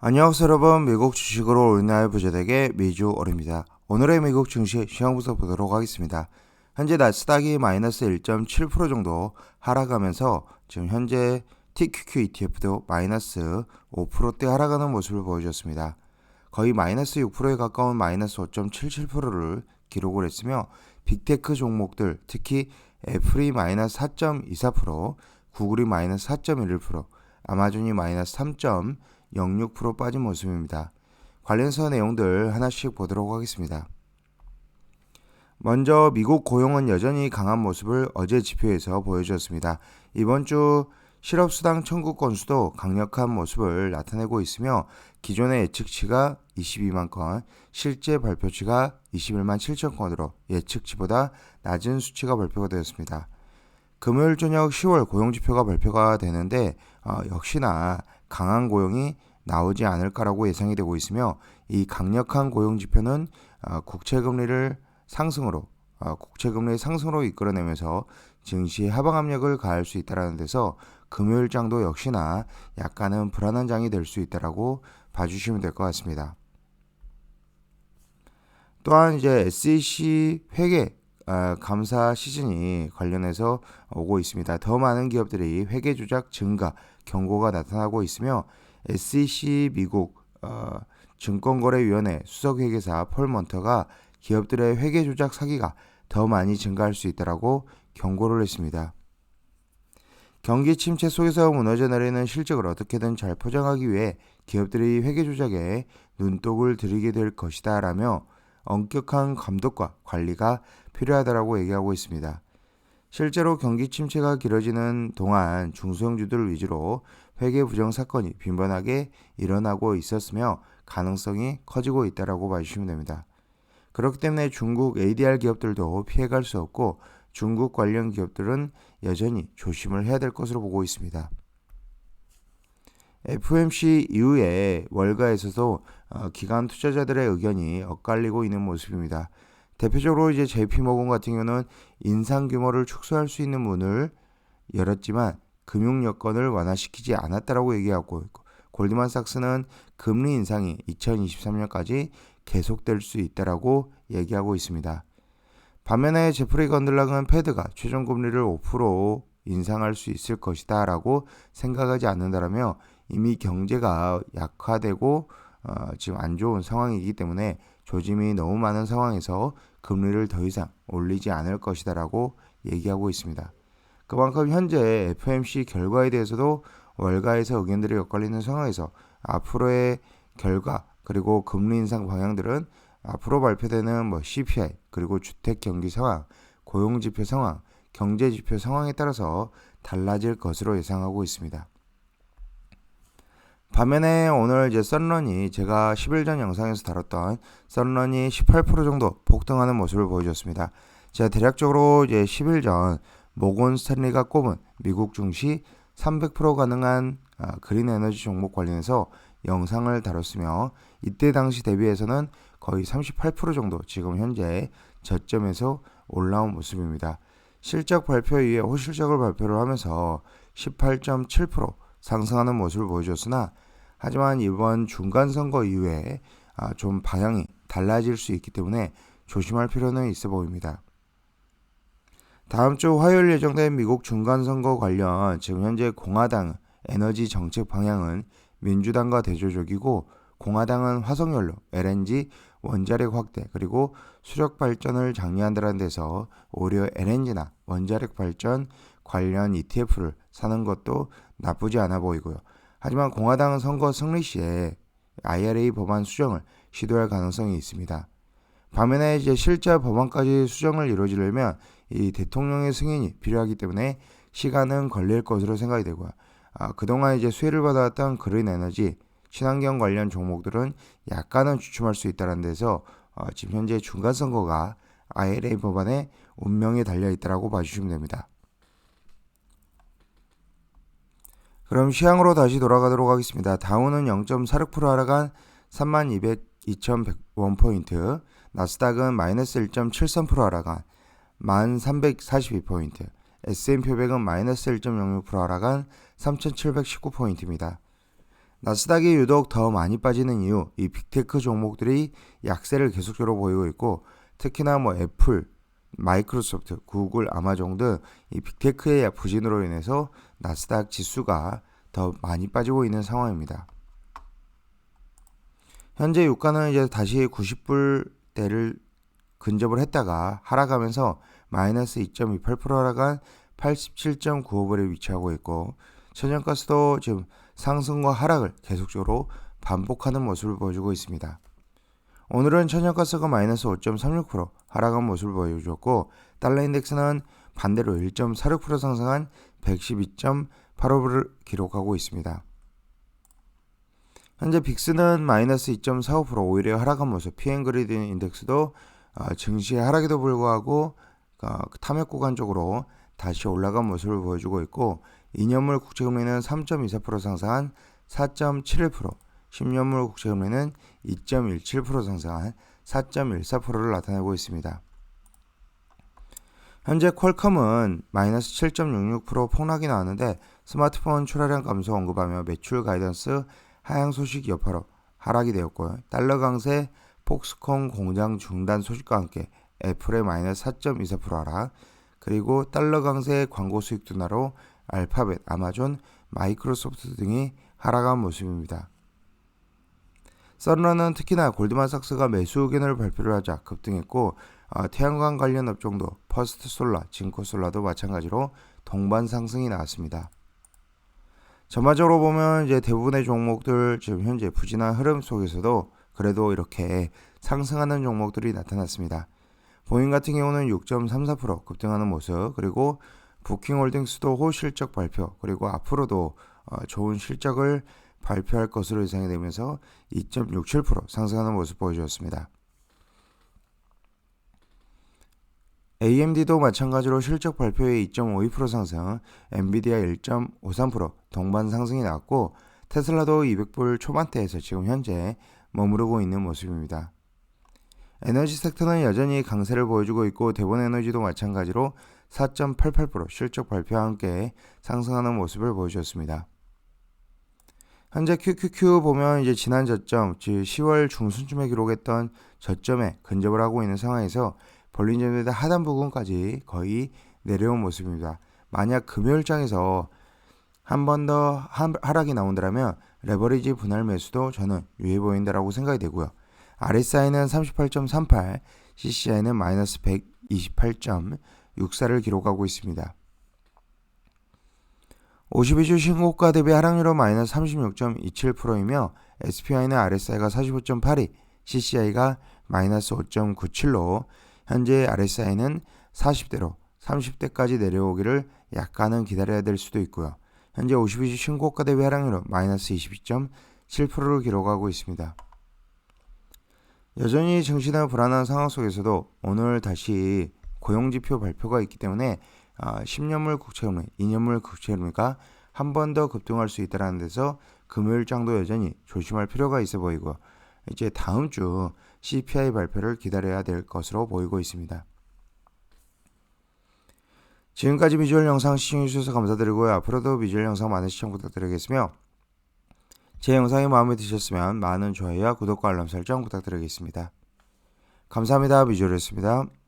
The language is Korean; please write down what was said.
안녕하세요 여러분 미국 주식으로 올나의 부자되게 미주 어입니다 오늘의 미국 증시 시황부터 보도록 하겠습니다. 현재 나스닥이 마이너스 1.7% 정도 하락하면서 지금 현재 TQQ ETF도 마이너스 5%대 하락하는 모습을 보여줬습니다. 거의 마이너스 6%에 가까운 마이너스 5.77%를 기록을 했으며 빅테크 종목들 특히 애플이 마이너스 4.24%, 구글이 마이너스 4.11%, 아마존이 마이너스 3.06% 빠진 모습입니다. 관련서 내용들 하나씩 보도록 하겠습니다. 먼저 미국 고용은 여전히 강한 모습을 어제 지표에서 보여주었습니다. 이번 주 실업수당 청구 건수도 강력한 모습을 나타내고 있으며 기존의 예측치가 22만 건, 실제 발표치가 21만 7천 건으로 예측치보다 낮은 수치가 발표가 되었습니다. 금요일 저녁 10월 고용지표가 발표가 되는데 어, 역시나 강한 고용이 나오지 않을까라고 예상이 되고 있으며 이 강력한 고용 지표는 어, 국채 금리를 상승으로 어, 국채 금리 상승으로 이끌어내면서 증시 하방 압력을 가할 수 있다라는 데서 금요일 장도 역시나 약간은 불안한 장이 될 수 있다라고 봐주시면 될 것 같습니다. 또한 이제 SEC 회계 어, 감사 시즌이 관련해서 오고 있습니다. 더 많은 기업들이 회계 조작 증가 경고가 나타나고 있으며 SEC 미국 어, 증권거래위원회 수석회계사 폴 먼터가 기업들의 회계 조작 사기가 더 많이 증가할 수 있다라고 경고를 했습니다. 경기 침체 속에서 무너져 내리는 실적을 어떻게든 잘 포장하기 위해 기업들이 회계 조작에 눈독을 들이게 될 것이다라며 엄격한 감독과 관리가 필요하다라고 얘기하고 있습니다. 실제로 경기 침체가 길어지는 동안 중소형주들 위주로 회계 부정 사건이 빈번하게 일어나고 있었으며 가능성이 커지고 있다라고 봐주시면 됩니다. 그렇기 때문에 중국 ADR 기업들도 피해갈 수 없고 중국 관련 기업들은 여전히 조심을 해야 될 것으로 보고 있습니다. FOMC 이후에 월가에서도 어, 기관 투자자들의 의견이 엇갈리고 있는 모습입니다. 대표적으로 이제 JP모건 같은 경우는 인상 규모를 축소할 수 있는 문을 열었지만 금융 여건을 완화시키지 않았다라고 얘기하고 있고 골드만삭스는 금리 인상이 2023년까지 계속될 수 있다라고 얘기하고 있습니다. 반면에 제프리 건들락은 패드가 최종 금리를 5% 인상할 수 있을 것이다라고 생각하지 않는다라며 이미 경제가 약화되고 어, 지금 안 좋은 상황이기 때문에 조짐이 너무 많은 상황에서 금리를 더 이상 올리지 않을 것이다라고 얘기하고 있습니다. 그만큼 현재 FMC 결과에 대해서도 월가에서 의견들이 엇갈리는 상황에서 앞으로의 결과 그리고 금리 인상 방향들은 앞으로 발표되는 뭐 CPI 그리고 주택 경기 상황, 고용 지표 상황, 경제 지표 상황에 따라서 달라질 것으로 예상하고 있습니다. 반면에 오늘 이제 썬런이 제가 10일 전 영상에서 다뤘던 썬런이 18% 정도 폭등하는 모습을 보여줬습니다. 제가 대략적으로 이제 10일 전 모건 스탠리가 꼽은 미국 증시 300% 가능한 아, 그린 에너지 종목 관련해서 영상을 다뤘으며 이때 당시 대비해서는 거의 38% 정도 지금 현재 저점에서 올라온 모습입니다. 실적 발표 이후에 호실적을 발표를 하면서 18.7% 상승하는 모습을 보여줬으나 하지만 이번 중간 선거 이후에 아, 좀 방향이 달라질 수 있기 때문에 조심할 필요는 있어 보입니다. 다음 주 화요일 예정된 미국 중간 선거 관련 지금 현재 공화당 에너지 정책 방향은 민주당과 대조적이고 공화당은 화석연료, LNG, 원자력 확대 그리고 수력 발전을 장려한다는 데서 오히려 LNG나 원자력 발전 관련 ETF를 사는 것도 나쁘지 않아 보이고요. 하지만 공화당은 선거 승리 시에 IRA 법안 수정을 시도할 가능성이 있습니다. 반면에 이제 실제 법안까지 수정을 이루어지려면 이 대통령의 승인이 필요하기 때문에 시간은 걸릴 것으로 생각이 되고요. 아, 그동안 이제 수혜를 받아왔던 그린 에너지, 친환경 관련 종목들은 약간은 주춤할 수 있다는 데서 어, 지금 현재 중간 선거가 IRA 법안의 운명에 달려 있다라고 봐주시면 됩니다. 그럼 시향으로 다시 돌아가도록 하겠습니다. 다우는 0.46% 하락한 32,2,100원포인트, 나스닥은 마이너스 1.73% 하락한 1,342포인트, S&P 500은 마이너스 1.06% 하락한 3,719포인트입니다. 나스닥이 유독 더 많이 빠지는 이유, 이 빅테크 종목들이 약세를 계속적으로 보이고 있고 특히나 뭐 애플, 마이크로소프트, 구글, 아마존 등 이 빅테크의 부진으로 인해서 나스닥 지수가 더 많이 빠지고 있는 상황입니다. 현재 유가는 이제 다시 90불대를 근접을 했다가 하락하면서 마이너스 2.28% 하락한 87.95불에 위치하고 있고 천연가스도 지금 상승과 하락을 계속적으로 반복하는 모습을 보여주고 있습니다. 오늘은 천연가스가 마이너스 5.36% 하락한 모습을 보여주었고 달러 인덱스는 반대로 1.46% 상승한 112.85불을 기록하고 있습니다. 현재 빅스는 마이너스 2.45% 오히려 하락한 모습, 피엔그리드 인덱스도 어, 증시의 하락에도 불구하고 어, 탐욕 구간 쪽으로 다시 올라간 모습을 보여주고 있고 2년물 국채금리는 3.24% 상승한 4.71%, 10년물 국채금리는 2.17% 상승한 4.14%를 나타내고 있습니다. 현재 퀄컴은 마이너스 7.66% 폭락이 나왔는데 스마트폰 출하량 감소 언급하며 매출 가이던스 하향 소식 여파로 하락이 되었고요. 달러 강세, 폭스콘 공장 중단 소식과 함께 애플의 마이너스 4.24% 하락, 그리고 달러 강세 광고 수익 둔화로 알파벳, 아마존, 마이크로소프트 등이 하락한 모습입니다. 썬런은 특히나 골드만삭스가 매수 의견을 발표를 하자 급등했고 어, 태양광 관련 업종도 퍼스트 솔라, 진코솔라도 마찬가지로 동반 상승이 나왔습니다. 전반적으로 보면 이제 대부분의 종목들 지금 현재 부진한 흐름 속에서도 그래도 이렇게 상승하는 종목들이 나타났습니다. 보잉 같은 경우는 6.34% 급등하는 모습 그리고 부킹홀딩스도 호실적 발표 그리고 앞으로도 어, 좋은 실적을 발표할 것으로 예상이 되면서 2.67% 상승하는 모습 보여주었습니다. AMD도 마찬가지로 실적 발표에 2.52% 상승, 엔비디아 1.53% 동반 상승이 나왔고 테슬라도 200불 초반대에서 지금 현재 머무르고 있는 모습입니다. 에너지 섹터는 여전히 강세를 보여주고 있고 대본에너지도 마찬가지로 4.88% 실적 발표와 함께 상승하는 모습을 보여주었습니다. 현재 QQQ 보면 이제 지난 저점, 즉 10월 중순쯤에 기록했던 저점에 근접을 하고 있는 상황에서 볼린저드 하단 부분까지 거의 내려온 모습입니다. 만약 금요일장에서 한 번 더 하락이 나온다면 레버리지 분할 매수도 저는 유해 보인다라고 생각이 되고요. RSI는 38.38, CCI는 마이너스 128.64를 기록하고 있습니다. 52주 신고가 대비 하락률은 마이너스 36.27%이며 SPI는 RSI가 45.82, CCI가 마이너스 5.97로 현재 RSI는 40대로 30대까지 내려오기를 약간은 기다려야 될 수도 있고요. 현재 52주 신고가 대비 하락률은 마이너스 22.7%를 기록하고 있습니다. 여전히 증시는 불안한 상황 속에서도 오늘 다시 고용지표 발표가 있기 때문에 10년물 국채금리, 2년물 국채금리가 한 번 더 급등할 수 있다는 데서 금요일 장도 여전히 조심할 필요가 있어 보이고 이제 다음 주 CPI 발표를 기다려야 될 것으로 보이고 있습니다. 지금까지 비주얼 영상 시청해주셔서 감사드리고요. 앞으로도 비주얼 영상 많은 시청 부탁드리겠으며 제 영상이 마음에 드셨으면 많은 좋아요와 구독과 알람 설정 부탁드리겠습니다. 감사합니다. 비주얼이었습니다.